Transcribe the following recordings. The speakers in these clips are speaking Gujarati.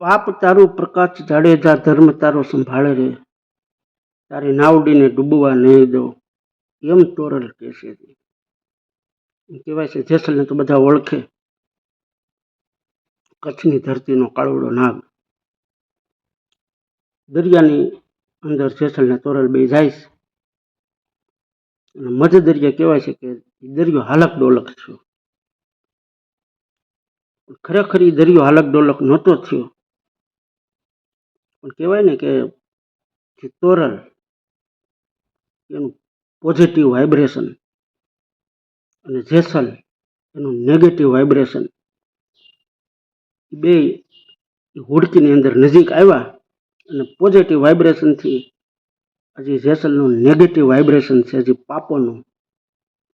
પાપ તારું પ્રકાશ જાડેજા ધર્મ તારો સંભાળે રે તારી નાવડીને ડૂબવા નહીં દો. એમ તોરલ કહેશે કહેવાય છે, જેસલને તો બધા ઓળખે. કચ્છની ધરતીનો કાળવડો નાગ. દરિયાની અંદર જેસલને તોરલ બે જાય છે. અને મધ દરિયા કહેવાય છે કે દરિયો હાલક ડોલક થયો. ખરેખર એ દરિયો હાલક ડોલક નહોતો થયો. પણ કહેવાય ને કે જે તોરલ એનું પોઝિટિવ વાઇબ્રેશન અને જેસલ, એનું નેગેટિવ વાઇબ્રેશન બે હુડકીની અંદર નજીક આવ્યા અને પોઝિટિવ વાઇબ્રેશનથી હજી જેસલનું નેગેટિવ વાઇબ્રેશન છે હજી પાપોનું,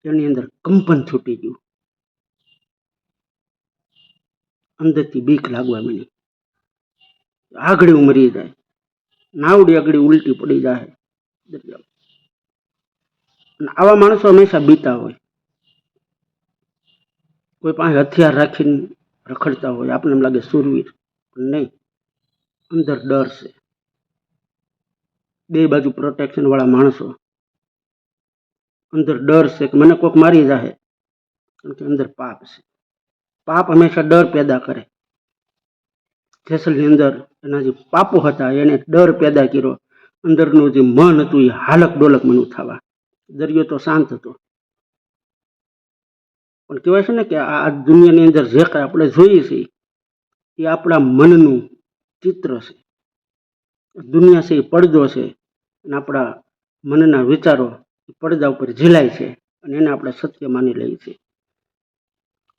એની અંદર કંપન છૂટી ગયું. અંદરથી બીક લાગવા માંડી. આગળી મરી જાય. નાવડી આગળી ઉલટી પડી જાય દરિયામાં. અને આવા માણસો હંમેશા બીતા હોય. કોઈ પાસે હથિયાર રાખીને રખડતા હોય, આપણને એમ લાગે સુરવીર. પણ નહીં, અંદર ડર છે. બે બાજુ પ્રોટેક્શન વાળા માણસો. અંદર ડર છે કે મને કોક મારી જાહે. કારણ કે અંદર પાપ છે. પાપ હંમેશા ડર પેદા કરે. જેસલની અંદર એના જે પાપો હતા, એને ડર પેદા કર્યો. અંદરનું જે મન હતું એ હાલક ડોલક મનું થવા. દરિયો તો શાંત હતો. પણ કહેવાય છે ને કે આ દુનિયાની અંદર જે કાંઈ આપણે જોઈએ છીએ, એ આપણા મનનું ચિત્ર છે. દુનિયા છે એ પડદો છે અને આપણા મનના વિચારો પડદા ઉપર ઝીલાય છે અને એને આપણે સત્ય માની લઈએ છીએ.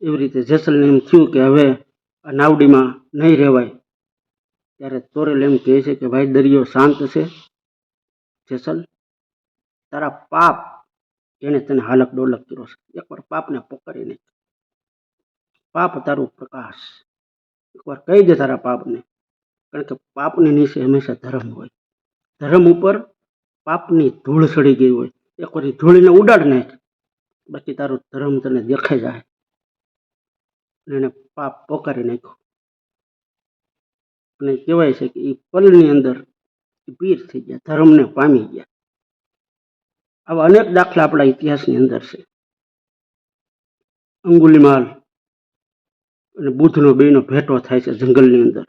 એવી રીતે જેસલને એમ થયું કે હવે આ નાવડીમાં નહીં રહેવાય. ત્યારે તોરેલ એમ કહે છે કે ભાઈ, દરિયો શાંત છે, જેસલ, તારા પાપ એને તને હાલક ડોલક કર્યો છે. એકવાર પાપને પોકારી નાખ પાપ તારું પ્રકાશ. એકવાર કહી દે તારા પાપને. કારણ કે પાપની નીચે હંમેશા ધર્મ હોય. ધર્મ ઉપર પાપની ધૂળ સડી ગઈ હોય. એકવાર એ ધૂળને ઉડાડ નાખ બાકી તારો ધર્મ તને દેખાઈ જાય. અને એને પાપ પોકારી નાખ્યો. અને કહેવાય છે કે એ પલની અંદર પીર થઈ ગયા, ધર્મને પામી ગયા. આવા અનેક દાખલા આપણા ઇતિહાસની અંદર છે. અંગુલીમાલ અને બુદ્ધનો બેનો ભેટો થાય છે જંગલની અંદર.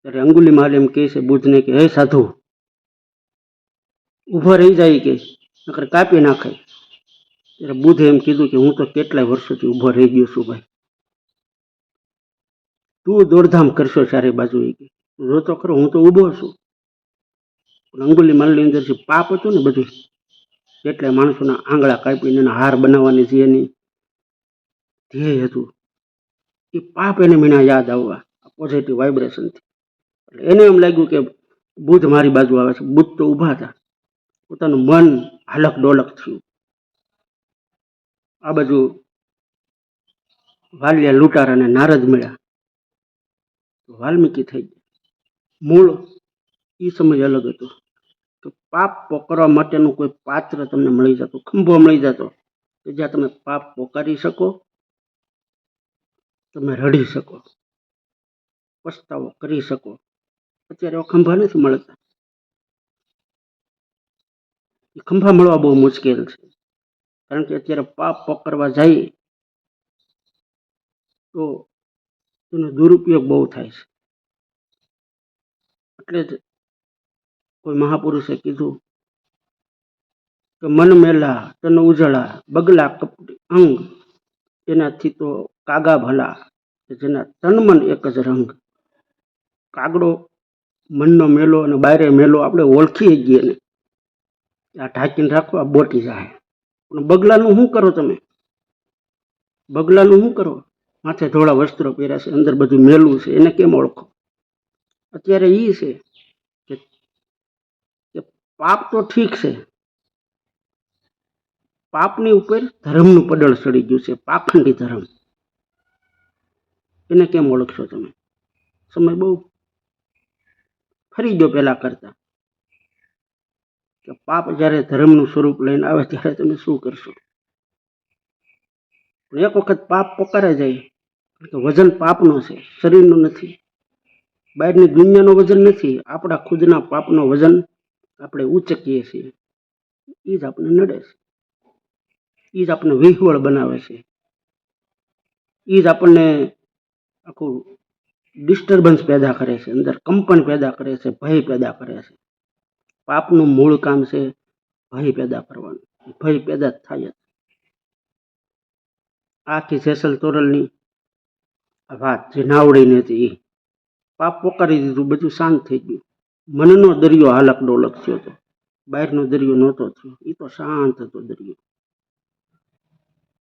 ત્યારે અંગુલીમાલ એમ કહે છે બુદ્ધને કે, હે સાધુ, ઊભો રહી જાય કે, નકર કાપી નાખે ત્યારે બુદ્ધે એમ કીધું કે, હું તો કેટલાય વર્ષોથી ઊભો રહી ગયો છું ભાઈ. તું દોડધામ કરશો ચારે બાજુ એ કે. જો તો ખરો, હું તો ઊભો છું. અંગુલી માલની અંદર જે પાપ હતું ને બધું એટલે માણસોના આંગળા કાપીને એના હાર બનાવવાની જે એની ધ્યેય હતું, એ પાપ એને મીણા યાદ આવવા પોઝિટિવ વાઇબ્રેશનથી એટલે એને એમ લાગ્યું કે બુદ્ધ મારી બાજુ આવે છે. બુદ્ધ તો ઊભા હતા. પોતાનું મન હાલક ડોલક થયું. આ બાજુ વાલિયા લૂંટાર અને નારદ મળ્યા. વાલ્મીકી થઈ ગયા મૂળ એ સમય અલગ હતો કે પાપ પોકરવા માટેનું કોઈ પાત્ર તમને મળી જતું, ખંભો મળી જતો કે જ્યાં તમે પાપ પોકારી શકો, તમે રડી શકો, પસ્તાવો કરી શકો. અત્યારે ખંભા નથી મળતા. એ ખંભા મળવા બહુ મુશ્કેલ છે. કારણ કે અત્યારે પાપ પકડવા જાય તો તેનો દુરુપયોગ બહુ થાય છે. એટલે જ કોઈ મહાપુરુષે કીધું કે મન મેલા, તન ઉજળા, બગલા કપટી અંગ એનાથી તો કાગા ભલા જેના તન મન એક જ રંગ. કાગડો મનનો મેલો અને બાયરે મેલો આપણે ઓળખી જઈએ ને આ ઢાંકીને રાખો, આ બોટી જાય પણ બગલાનું શું કરો તમે? બગલાનું શું કરો? માથે ધોળા વસ્ત્રો પહેર્યા છે, અંદર બધું મેલું છે, એને કેમ ઓળખો? અત્યારે એ છે કે પાપ તો ઠીક છે, પાપની ઉપર ધર્મનું પડળ ચડી ગયું છે, પાખંડી ધર્મ. એને કેમ ઓળખશો તમે? સમય બહુ ફરી ગયો પહેલા કરતા કે પાપ જ્યારે ધર્મનું સ્વરૂપ લઈને આવે ત્યારે તમે શું કરશો? એક વખત પાપ પોકારે જાય વજન પાપનો છે, શરીરનું નથી. બહારની દુનિયાનો વજન નથી, આપણા ખુદના પાપનો વજન આપણે ઉચકીએ છીએ. એ જ આપણને નડે છે. એ જ આપણને વિહવળ બનાવે છે. એ જ આપણને આખું ડિસ્ટર્બન્સ પેદા કરે છે, અંદર કંપન પેદા કરે છે, ભય પેદા કરે છે. પાપનું મૂળ કામ છે ભય પેદા કરવાનું. ભય પેદા થાય જ. આખી જેસલ તોરલની વાત જે નાવડીની હતી એ પાપ પોકારી દીધું, બધું શાંત થઈ ગયું. મનનો દરિયો હાલક ડોલક થયો હતો બહારનો દરિયો નહોતો થયો. એ તો શાંત હતો દરિયો.